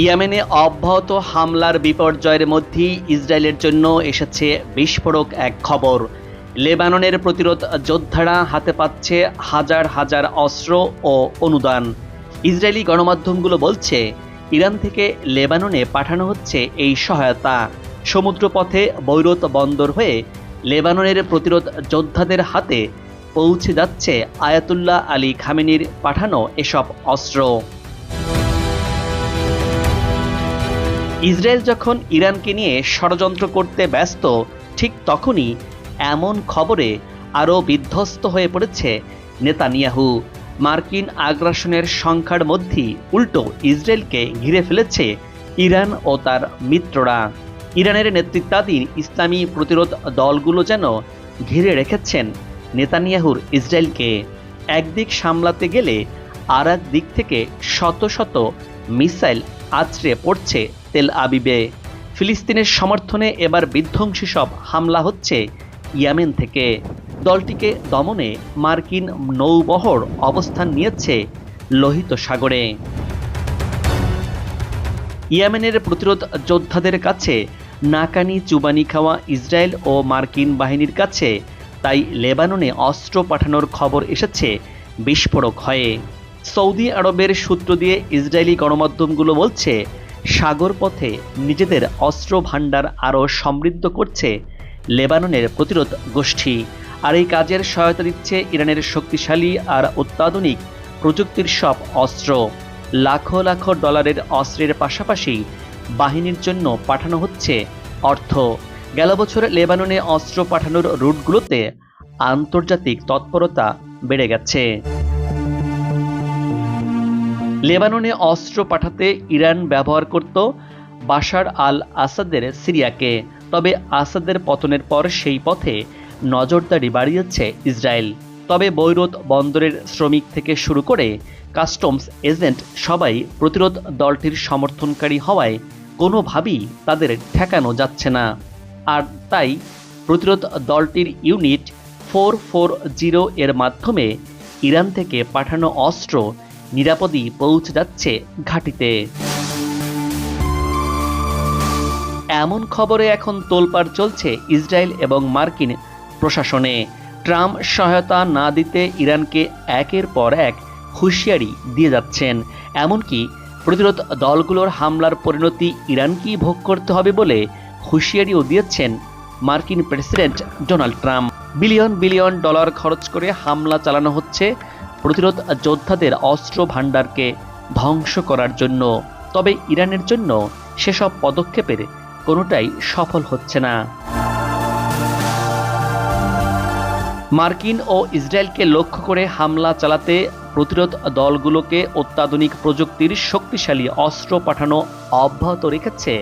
ইয়েমেনে অব্যাহত হামলার বিপর্যয়ের মধ্যেই ইসরায়েলের জন্য এসেছে বিস্ফোরক এক খবর। লেবাননের প্রতিরোধ যোদ্ধারা হাতে পাচ্ছে হাজার হাজার অস্ত্র ও অনুদান। ইসরায়েলি গণমাধ্যমগুলো বলছে, ইরান থেকে লেবাননে পাঠানো হচ্ছে এই সহায়তা। সমুদ্রপথে বৈরত বন্দর হয়ে লেবাননের প্রতিরোধ যোদ্ধাদের হাতে পৌঁছে যাচ্ছে আয়াতুল্লাহ আলী খামেনির পাঠানো এসব অস্ত্র। ইসরায়েল যখন ইরানকে নিয়ে ষড়যন্ত্র করতে ব্যস্ত, ঠিক তখনই এমন খবরে আরও বিধ্বস্ত হয়ে পড়েছে নেতানিয়াহু। মার্কিন আগ্রাসনের সংখ্যার মধ্যেই উল্টো ইসরায়েলকে ঘিরে ফেলেছে ইরান ও তার মিত্ররা। ইরানের নেতৃত্বাধীন ইসলামী প্রতিরোধ দলগুলো যেন ঘিরে রেখেছেন নেতানিয়াহুর ইসরায়েলকে। একদিক সামলাতে গেলে আর দিক থেকে শত শত মিসাইল আছড়ে পড়ছে তেল আবিবে। ফিলিস্তিনের সমর্থনে এবার বিধ্বংসী সব হামলা হচ্ছে ইয়ামেন থেকে। দলটিকে দমনে মার্কিন নৌবহর অবস্থান নিয়েছে লোহিত সাগরে। ইয়েমেনের প্রতিরোধ যোদ্ধাদের কাছে নাকানি, চুবানি খাওয়া ইসরায়েল ও মার্কিন বাহিনীর কাছে, তাই লেবাননে অস্ত্র পাঠানোর খবর এসেছে বিস্ফোরক হয়ে। সৌদি আরবের সূত্র দিয়ে ইসরায়েলি গণমাধ্যমগুলো বলছে সাগর পথে নিজেদের অস্ত্র ভাণ্ডার আরও সমৃদ্ধ করছে লেবাননের প্রতিরোধ গোষ্ঠী। আর এই কাজের সহায়তা দিচ্ছে ইরানের শক্তিশালী আর অত্যাধুনিক প্রযুক্তির সব অস্ত্র। লাখো লাখো ডলারের অস্ত্রের পাশাপাশি বাহিনীর জন্য পাঠানো হচ্ছে অর্থ। গেল বছর লেবাননে অস্ত্র পাঠানোর রুটগুলোতে আন্তর্জাতিক তৎপরতা বেড়ে গেছে। লেবাননে অস্ত্র পাঠাতে ইরান ব্যবহার করত বাশার আল আসাদের সিরিয়াকে। তবে আসাদের পতনের পর সেই পথে নজরদারি বাড়িয়েছে ইসরায়েল। তবে বৈরোধ বন্দরের শ্রমিক থেকে শুরু করে কাস্টমস এজেন্ট সবাই প্রতিরোধ দলটির সমর্থনকারী হওয়ায় কোনোভাবেই তাদের ঠেকানো যাচ্ছে না। আর তাই প্রতিরোধ দলটির ইউনিট ফোর ফোর জিরো এর মাধ্যমে ইরান থেকে পাঠানো অস্ত্র নিরাপদই পৌঁছে যাচ্ছে ঘাঁটিতে। এমন খবরে এখন তোলপাড় চলছে ইসরায়েল এবং মার্কিন প্রশাসনে। ট্রাম্প সহায়তা না দিতে ইরানকে একের পর এক হুঁশিয়ারি দিয়ে যাচ্ছেন। এমনকি প্রতিরোধ দলগুলোর হামলার পরিণতি ইরানকেই ভোগ করতে হবে বলে হুঁশিয়ারিও দিয়েছেন মার্কিন president Donald Trump. Billion billion dollar খরচ করে হামলা চালানো হচ্ছে প্রতিরোধ যোদ্ধাদের অস্ত্র ভাণ্ডারকে ধ্বংস করার জন্য। তবে ইরানের জন্য সেসব পদক্ষেপের কোনোটাই সফল হচ্ছে না। মার্কিন ও ইসরায়েলকে লক্ষ্য করে হামলা চালাতে প্রতিরোধ দলগুলোকে অত্যাধুনিক প্রযুক্তির শক্তিশালী অস্ত্র পাঠানো অব্যাহত রেখেছে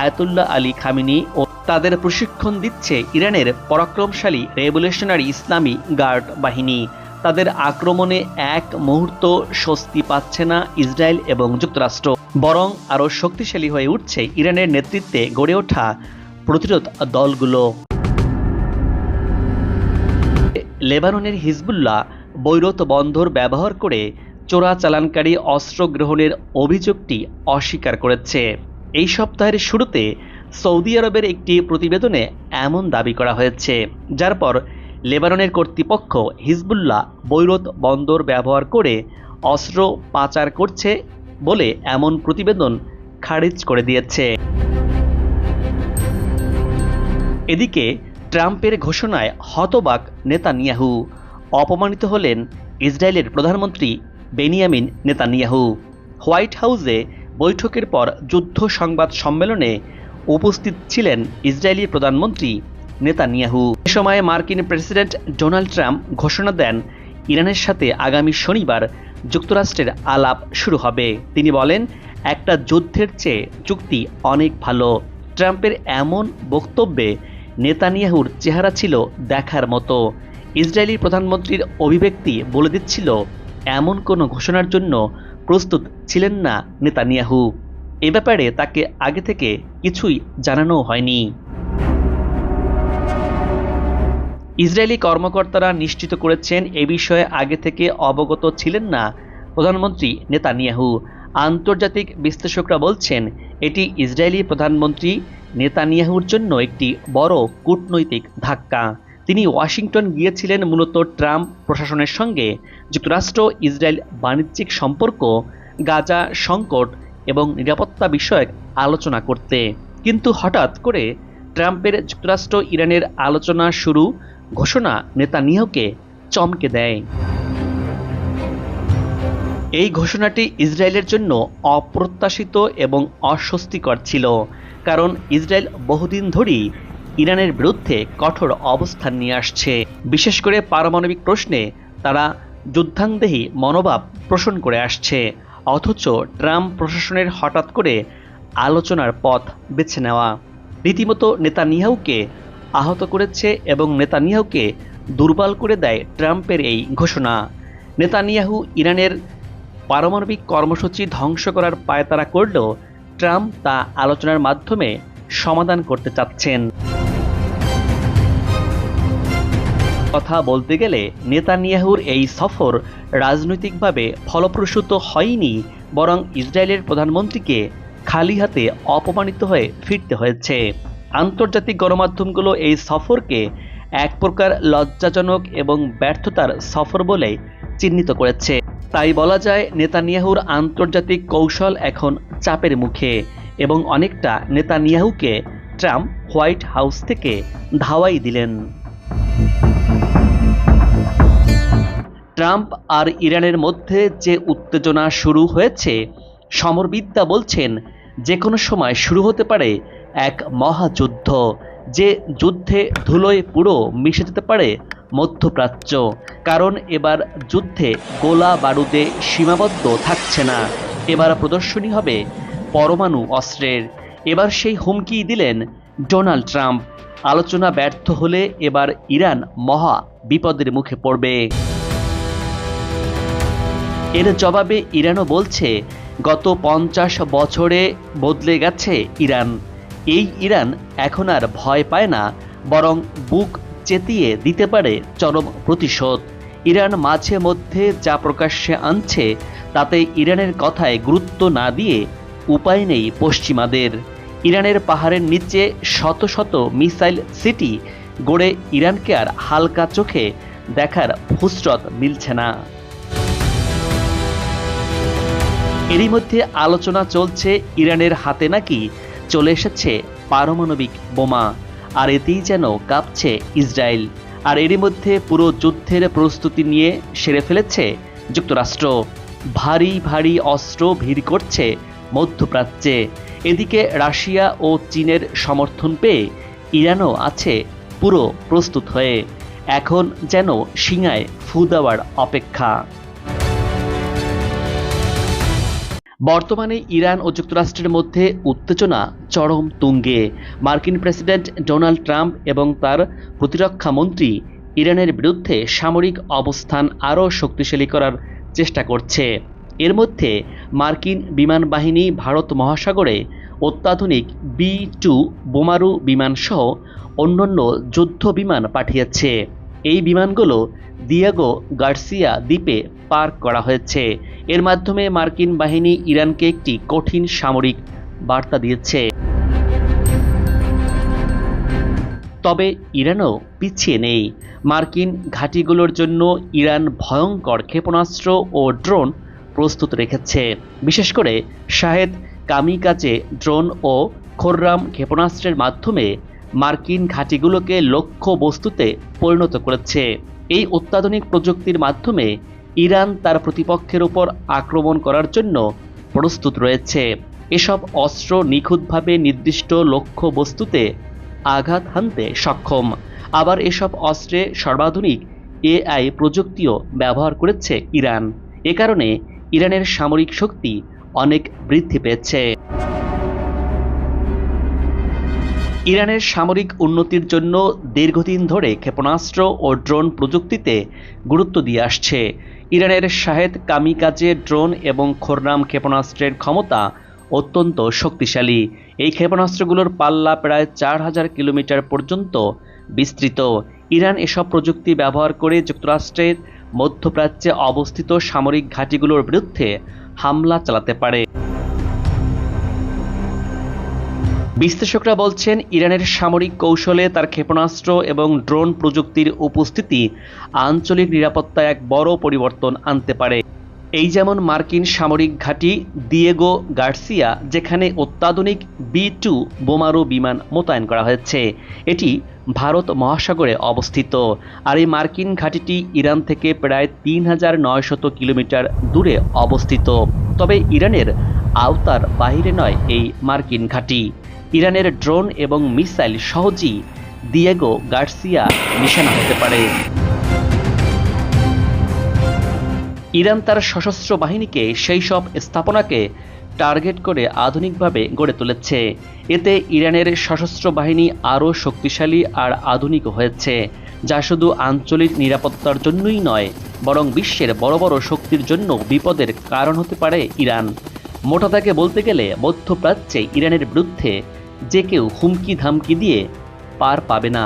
আয়াতুল্লাহ আলী খামিনি ও তাদের প্রশিক্ষণ দিচ্ছে ইরানের পরাক্রমশালী রেভলিউশনারি ইসলামী গার্ড বাহিনী। তাদের আক্রমণে এক মুহূর্ত স্বস্তি পাচ্ছে না ইসরায়েল এবং যুক্তরাষ্ট্র। বরং আরও শক্তিশালী হয়ে উঠছে ইরানের নেতৃত্বে গড়ে ওঠা প্রতিরোধ দলগুলো। লেবাননের হিজবুল্লাহ বৈরত বন্দর ব্যবহার করে চোরাচালানকারী অস্ত্র গ্রহণের অভিযোগটি অস্বীকার করেছে। এই সপ্তাহের শুরুতে সৌদি আরবের একটি প্রতিবেদনে এমন দাবি করা হয়েছে, যার পর লেবাননের কর্তৃপক্ষ হিজবুল্লাহ বৈরত বন্দর ব্যবহার করে অস্ত্র পাচার করছে বলে এমন প্রতিবেদন খারিজ করে দিয়েছে। এদিকে ট্রাম্পের ঘোষণায় হতবাক নেতানিয়াহু। অপমানিত হলেন ইসরায়েলের প্রধানমন্ত্রী বেনিয়ামিন নেতানিয়াহু। হোয়াইট হাউসে বৈঠকের পর যুদ্ধ সংবাদ সম্মেলনে উপস্থিত ছিলেন ইসরায়েলি প্রধানমন্ত্রী নেতানিয়াহু। সময় মার্কিন প্রেসিডেন্ট ডোনাল্ড ট্রাম্প ঘোষণা দেন, ইরানের সাথে আগামী শনিবার যুক্তরাষ্ট্রের আলাপ শুরু হবে। তিনি বলেন, একটা যুদ্ধের চেয়ে চুক্তি অনেক ভালো। ট্রাম্পের এমন বক্তব্যে নেতানিয়াহুর চেহারা ছিল দেখার মতো। ইসরায়েলি প্রধানমন্ত্রীর অভিব্যক্তি বলে দিচ্ছিল, এমন কোনো ঘোষণার জন্য প্রস্তুত ছিলেন না নেতানিয়াহু। এ ব্যাপারে তাকে আগে থেকে কিছুই জানানো হয়নি। ইসরায়েলি কর্মকর্তারা নিশ্চিত করেছেন এ বিষয়ে আগে থেকে অবগত ছিলেন না প্রধানমন্ত্রী নেতানিয়াহু। আন্তর্জাতিক বিশ্লেষকরা বলছেন, এটি ইসরায়েলি প্রধানমন্ত্রী নেতানিয়াহুর জন্য একটি বড় কূটনৈতিক ধাক্কা। তিনি ওয়াশিংটন গিয়েছিলেন মূলত ট্রাম্প প্রশাসনের সঙ্গে। যুক্তরাষ্ট্র, ইসরায়েল বাণিজ্যিক সম্পর্ক, গাজা সংকট এবং নিরাপত্তা বিষয়ক আলোচনা করতে। কিন্তু হঠাৎ করে ট্রাম্পের যুক্তরাষ্ট্র ইরানের আলোচনা শুরু ঘোষণা নেতানিয়াহুকে চমকে দেয়। এই ঘোষণাটি ইসরায়েলের জন্য অপ্রত্যাশিত এবং অস্বস্তিকর ছিল, কারণ ইসরায়েল বহুদিন ধরেই ইরানের বিরুদ্ধে কঠোর অবস্থান নিয়ে আসছে। বিশেষ করে পারমাণবিক প্রশ্নে তারা যুদ্ধাংদেহী মনোভাব পোষণ করে আসছে, অথচ ট্রাম্প প্রশাসনের হঠাৎ করে আলোচনার পথ বেছে নেওয়া। রীতিমতো নেতানিয়াহুকে আহত করেছে এবং নেতানিয়াহুকে দুর্বল করে দেয় ট্রাম্পের এই ঘোষণা। নেতানিয়াহু ইরানের পারমাণবিক কর্মসূচি ধ্বংস করার পায়তারা করলেও ট্রাম্প তা আলোচনার মাধ্যমে সমাধান করতে চাচ্ছেন। কথা বলতে গেলে নেতানিয়াহুর এই সফর রাজনৈতিকভাবে ফলপ্রসূ হয়নি, বরং ইসরায়েলের প্রধানমন্ত্রীকে খালি হাতে অপমানিত হয়ে ফিরতে হয়েছে। আন্তর্জাতিক গণমাধ্যমগুলো এই সফরকে এক প্রকার লজ্জাজনক এবং ব্যর্থতার সফর বলে চিহ্নিত করেছে। তাই বলা যায়, নেতানিয়াহুর আন্তর্জাতিক কৌশল এখন চাপের মুখে এবং অনেকটা নেতানিয়াহুকে ট্রাম্প হোয়াইট হাউস থেকে ধাওয়াই দিলেন। ট্রাম্প আর ইরানের মধ্যে যে উত্তেজনা শুরু হয়েছে সমরবিদ্যা বলছেন যে কোনো সময় শুরু হতে পারে এক মহাযুদ্ধ, যে যুদ্ধে ধুলোয় পুরো মিশে যেতে পারে মধ্যপ্রাচ্য। কারণ এবার যুদ্ধে গোলা বারুদে সীমাবদ্ধ থাকছে না। এবার প্রদর্শনী হবে পরমাণু অস্ত্রের। এবার সেই হুমকি দিলেন ডোনাল্ড ট্রাম্প। আলোচনা ব্যর্থ হলে এবার ইরান মহা বিপদের মুখে পড়বে। এর জবাবে ইরানও বলছে, গত পঞ্চাশ বছরে বদলে গেছে ইরান। এই ইরান এখন আর ভয় পায় না, বরং বুক চেতিয়ে দিতে পারে চরম প্রতিশোধ। ইরান মাঝে মধ্যে যা প্রকাশ্যে আনছে, তাতে ইরানের কথায় গুরুত্ব না দিয়ে উপায় নেই পশ্চিমাদের। ইরানের পাহাড়ের নিচে শত শত মিসাইল সিটি গড়ে ইরানকে আর হালকা চোখে দেখার ফুসরত মিলছে না। এরই মধ্যে আলোচনা চলছে ইরানের হাতে নাকি চলে এসেছে পারমাণবিক বোমা, আর এতেই যেন কাঁপছে ইসরায়েল। আর এরই মধ্যে পুরো যুদ্ধের প্রস্তুতি নিয়ে সেরে ফেলেছে যুক্তরাষ্ট্র। ভারী ভারী অস্ত্র ভিড় করছে মধ্যপ্রাচ্যে। এদিকে রাশিয়া ও চীনের সমর্থন পেয়ে ইরানও আছে পুরো প্রস্তুত হয়ে। এখন যেন সিঙায় ফু দেওয়ার অপেক্ষা। বর্তমানে ইরান ও যুক্তরাষ্ট্রের মধ্যে উত্তেজনা চরম তুঙ্গে। মার্কিন প্রেসিডেন্ট ডোনাল্ড ট্রাম্প এবং তার প্রতিরক্ষা মন্ত্রী ইরানের বিরুদ্ধে সামরিক অবস্থান আরও শক্তিশালী করার চেষ্টা করছে। এর মধ্যে মার্কিন বিমান বাহিনী ভারত মহাসাগরে অত্যাধুনিক বি টু বোমারু বিমানসহ অন্যান্য যুদ্ধ বিমান পাঠিয়েছে। এই বিমানগুলো দিয়াগো গার্সিয়া দ্বীপে পার্ক করা হয়েছে। এর মাধ্যমে মার্কিন বাহিনী ইরানকে একটি কঠিন সামরিক বার্তা দিয়েছে। তবে ইরানও পিছিয়ে নেই। মার্কিন ঘাঁটিগুলোর জন্য ইরান ভয়ঙ্কর ক্ষেপণাস্ত্র ও ড্রোন প্রস্তুত রেখেছে। বিশেষ করে শাহেদ কামিকাজে ড্রোন ও খোররাম ক্ষেপণাস্ত্রের মাধ্যমে মার্কিন ঘাঁটিগুলোকে লক্ষ্য বস্তুতে পরিণত করেছে। এই অত্যাধুনিক প্রযুক্তির মাধ্যমে ইরান তার প্রতিপক্ষের উপর আক্রমণ করার জন্য প্রস্তুত রয়েছে। এসব অস্ত্র নিখুঁতভাবে নির্দিষ্ট লক্ষ্য বস্তুতে আঘাত হানতে সক্ষম। আবার এসব অস্ত্রে সর্বাধুনিক এআই প্রযুক্তিও ব্যবহার করেছে ইরান। এ কারণে ইরানের সামরিক শক্তি অনেক বৃদ্ধি পেয়েছে। ইরানের সামরিক উন্নতির জন্য দীর্ঘদিন ধরে ক্ষেপণাস্ত্র ও ড্রোন প্রযুক্তিতে গুরুত্ব দিয়ে আসছে। ইরানের শাহেদ কামিকাজে ড্রোন এবং খোরনাম ক্ষেপণাস্ত্রের ক্ষমতা অত্যন্ত শক্তিশালী। এই ক্ষেপণাস্ত্রগুলোর পাল্লা প্রায় চার হাজার কিলোমিটার পর্যন্ত বিস্তৃত। ইরান এসব প্রযুক্তি ব্যবহার করে যুক্তরাষ্ট্রের মধ্যপ্রাচ্যে অবস্থিত সামরিক ঘাঁটিগুলোর বিরুদ্ধে হামলা চালাতে পারে। বিশ্লেষকরা বলছেন, ইরানের সামরিক কৌশলে তার ক্ষেপণাস্ত্র এবং ড্রোন প্রযুক্তির উপস্থিতি আঞ্চলিক নিরাপত্তায় এক বড় পরিবর্তন আনতে পারে। এই যেমন মার্কিন সামরিক ঘাঁটি দিয়েগো গার্সিয়া, যেখানে অত্যাধুনিক বি টু বোমারু বিমান মোতায়েন করা হয়েছে, এটি ভারত মহাসাগরে অবস্থিত। আর এই মার্কিন ঘাঁটিটি ইরান থেকে প্রায় তিন হাজার নয়শত কিলোমিটার দূরে অবস্থিত। তবে ইরানের আওতার বাহিরে নয় এই মার্কিন ঘাঁটি। ইরানের ড্রোন এবং মিসাইল সহজেই দিয়েগো গার্সিয়া নিশানা হতে পারে। ইরান তার সশস্ত্র বাহিনীকে সেই সব স্থাপনাকে টার্গেট করে আধুনিকভাবে গড়ে তুলেছে। এতে ইরানের সশস্ত্র বাহিনী আরও শক্তিশালী আর আধুনিক হয়েছে, যা শুধু আঞ্চলিক নিরাপত্তার জন্যই নয়, বরং বিশ্বের বড় বড় শক্তির জন্য বিপদের কারণ হতে পারে ইরান। মোটা তাকে বলতে গেলে মধ্যপ্রাচ্যে ইরানের বিরুদ্ধে যে কেউ হুমকি ধামকি দিয়ে পার পাবে না।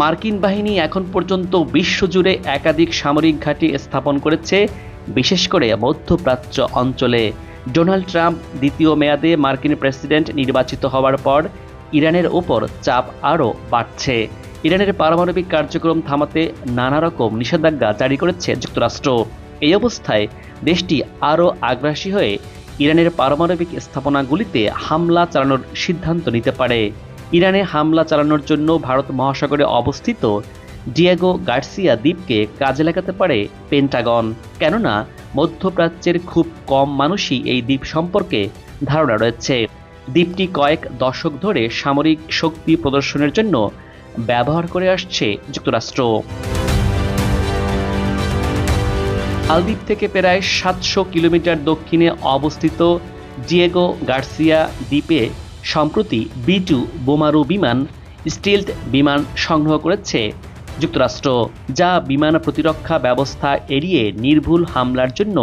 মার্কিন বাহিনী এখন পর্যন্ত বিশ্বজুড়ে একাধিক সামরিক ঘাঁটি স্থাপন করেছে, বিশেষ করে মধ্যপ্রাচ্য অঞ্চলে। ডোনাল্ড ট্রাম্প দ্বিতীয় মেয়াদে মার্কিন প্রেসিডেন্ট নির্বাচিত হওয়ার পর ইরানের ওপর চাপ আরও বাড়ছে। ইরানের পারমাণবিক কার্যক্রম থামাতে নানা রকম নিষেধাজ্ঞা জারি করেছে যুক্তরাষ্ট্র। এই অবস্থায় দেশটি আরও আগ্রাসী হয়ে ইরানের পারমাণবিক স্থাপনাগুলিতে হামলা চালানোর সিদ্ধান্ত নিতে পারে। ইরানে হামলা চালানোর জন্য ভারত মহাসাগরে অবস্থিত ডিয়েগো গার্সিয়া দ্বীপকে কাজে লাগাতে পারে পেন্টাগন। কেননা, মধ্যপ্রাচ্যের খুব কম মানুষই এই দ্বীপ সম্পর্কে ধারণা রয়েছে। দ্বীপটি কয়েক দশক ধরে সামরিক শক্তি প্রদর্শনের জন্য ব্যবহার করে আসছে যুক্তরাষ্ট্র। মালদ্বীপ থেকে প্রায় সাতশো কিলোমিটার দক্ষিণে অবস্থিত ডিয়েগো গার্সিয়া দ্বীপে সম্প্রতি বি টু বোমারু বিমান স্টিলথ বিমান সংগ্রহ করেছে যুক্তরাষ্ট্র, যা বিমান প্রতিরক্ষা ব্যবস্থা এড়িয়ে নির্ভুল হামলার জন্য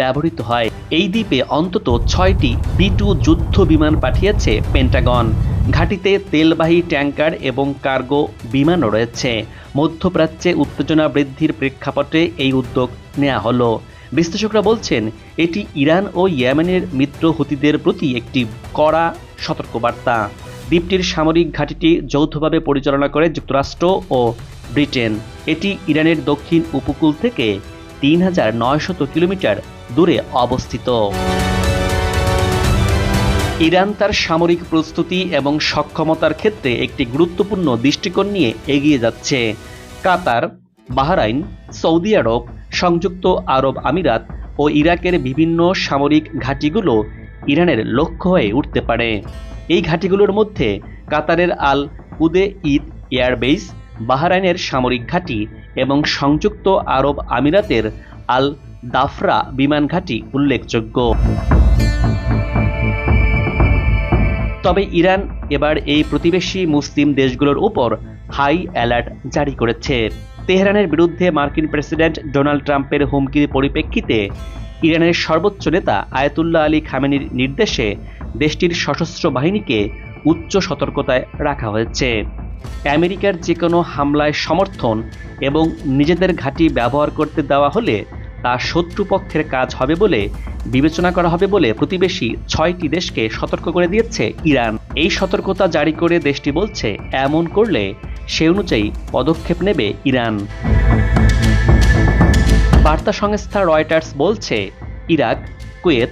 ব্যবহৃত হয়। এই দ্বীপে অন্তত ছয়টি বি টু যুদ্ধ বিমান পাঠিয়েছে পেন্টাগন। ঘাটিতে তেলবাহী ট্যাঙ্কার এবং কার্গো বিমানও রয়েছে। মধ্যপ্রাচ্যে উত্তেজনা বৃদ্ধির প্রেক্ষাপটে এই উদ্যোগ নেওয়া হলো। বিশ্লেষকরা বলছেন, এটি ইরান ও ইয়েমেনের মিত্র হুতিদের প্রতি একটি কড়া সতর্কবার্তা। দ্বীপটির সামরিক ঘাঁটিটি যৌথভাবে পরিচালনা করে যুক্তরাষ্ট্র ও ব্রিটেন। এটি ইরানের দক্ষিণ উপকূল থেকে তিন হাজার নয়শত কিলোমিটার দূরে অবস্থিত। ইরান তার সামরিক প্রস্তুতি এবং সক্ষমতার ক্ষেত্রে একটি গুরুত্বপূর্ণ দৃষ্টিকোণ নিয়ে এগিয়ে যাচ্ছে। কাতার, বাহরাইন, সৌদি আরব, সংযুক্ত আরব আমিরাত ও ইরাকের বিভিন্ন সামরিক ঘাঁটিগুলো ইরানের লক্ষ্য হয়ে উঠতে পারে। এই ঘাঁটিগুলোর মধ্যে কাতারের আল উদে ঈদ এয়ারবেস বাহরাইনের সামরিক ঘাঁটি এবং সংযুক্ত আরব আমিরাতের আল দাফরা বিমান ঘাঁটি উল্লেখযোগ্য। তবে ইরান এবার এই প্রতিবেশী মুসলিম দেশগুলোর উপর হাই অ্যালার্ট জারি করেছে। তেহরানের বিরুদ্ধে মার্কিন প্রেসিডেন্ট ডোনাল্ড ট্রাম্পের হুমকির পরিপ্রেক্ষিতে ইরানের সর্বোচ্চ নেতা আয়াতুল্লাহ আলী খামেনির নির্দেশে দেশটির সশস্ত্র বাহিনীকে উচ্চ সতর্কতায় রাখা হয়েছে। আমেরিকার যে কোনো হামলায় সমর্থন এবং নিজেদের ঘাঁটি ব্যবহার করতে দেওয়া হলে তা শত্রুপক্ষের কাজ হবে বলে বিবেচনা করা হবে বলে প্রতিবেশী ছয়টি দেশকে সতর্ক করে দিয়েছে ইরান। এই সতর্কতা জারি করে দেশটি বলছে, এমন করলে সে অনুযায়ী পদক্ষেপ নেবে ইরান। বার্তা সংস্থা রয়টার্স বলছে, ইরাক, কুয়েত,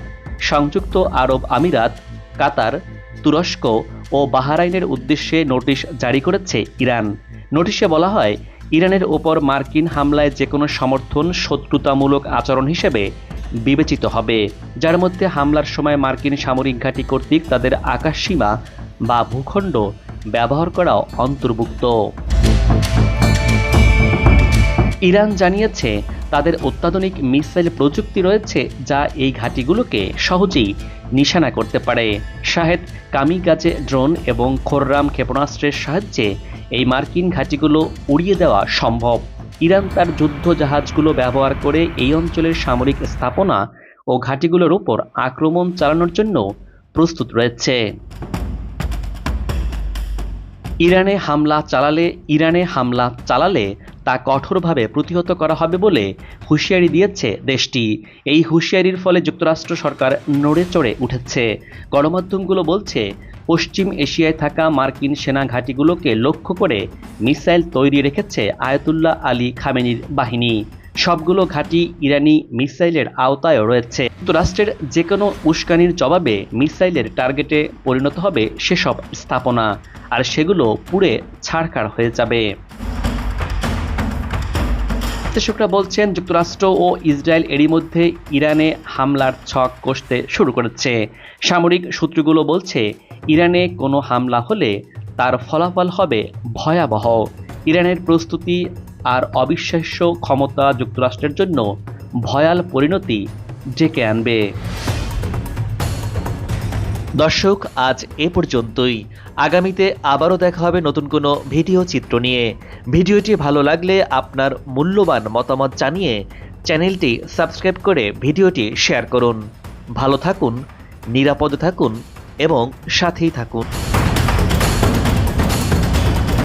সংযুক্ত আরব আমিরাত, কাতার, তুরস্ক ও বাহারাইনের উদ্দেশ্যে নোটিশ জারি করেছে ইরান। নোটিশে বলা হয়, ইরানের ওপর মার্কিন হামলায় যে কোনো সমর্থন শত্রুতামূলক আচরণ হিসেবে বিবেচিত হবে। যার মধ্যে হামলার সময় মার্কিন সামরিক ঘাঁটি কর্তৃক তাদের আকাশসীমা বা ভূখণ্ড ব্যবহার করাও অন্তর্ভুক্ত। ইরান জানিয়েছে, তাদের অত্যাধুনিক মিসাইল প্রযুক্তি রয়েছে যা এই ঘাঁটিগুলোকে সহজেই নিশানা করতে পারে। শাহেদ কামিগাজে ড্রোন এবং খোররাম ক্ষেপণাস্ত্রের সাহায্যে এই মার্কিন ঘাঁটিগুলো উড়িয়ে দেওয়া সম্ভব। ইরান তার যুদ্ধ জাহাজগুলো ব্যবহার করে এই অঞ্চলের সামরিক স্থাপনা ও ঘাঁটিগুলোর উপর আক্রমণ চালানোর জন্য প্রস্তুত রয়েছে। ইরানে হামলা চালালে, ইরানে হামলা চালালে তা কঠোরভাবে প্রতিহত করা হবে বলে হুঁশিয়ারি দিয়েছে দেশটি। এই হুঁশিয়ারির ফলে যুক্তরাষ্ট্র সরকার নড়ে চড়ে উঠেছে। গণমাধ্যমগুলো বলছে পশ্চিম এশিয়ায় থাকা মার্কিন সেনা ঘাঁটিগুলোকে লক্ষ্য করে মিসাইল তৈরি রেখেছে আয়তুল্লাহ আলী খামেনির বাহিনী। সবগুলো ঘাঁটি ইরানি মিসাইলের আওতায়ও রয়েছে। যুক্তরাষ্ট্রের যে কোনো উস্কানির জবাবে মিসাইলের টার্গেটে পরিণত হবে সেসব স্থাপনা, আর সেগুলো পুড়ে ছাড়খাড় হয়ে যাবে। বিশ্লেষকরা বলছেন, যুক্তরাষ্ট্র ও ইসরায়েল এরই মধ্যে ইরানে হামলার ছক কষতে শুরু করেছে। সামরিক সূত্রগুলো বলছে ইরানে কোনো হামলা হলে তার ফলাফল হবে ভয়াবহ। ইরানের প্রস্তুতি আর অবিশ্বাস্য ক্ষমতা যুক্তরাষ্ট্রের জন্য ভয়াল পরিণতি ডেকে আনবে। দর্শক, আজ এ পর্যন্তই। আগামীতে আবারও দেখা হবে নতুন কোনো ভিডিও চিত্র নিয়ে। ভিডিওটি ভালো লাগলে আপনার মূল্যবান মতামত জানিয়ে চ্যানেলটি সাবস্ক্রাইব করে ভিডিওটি শেয়ার করুন। ভালো থাকুন, নিরাপদে থাকুন এবং সাথেই থাকুন।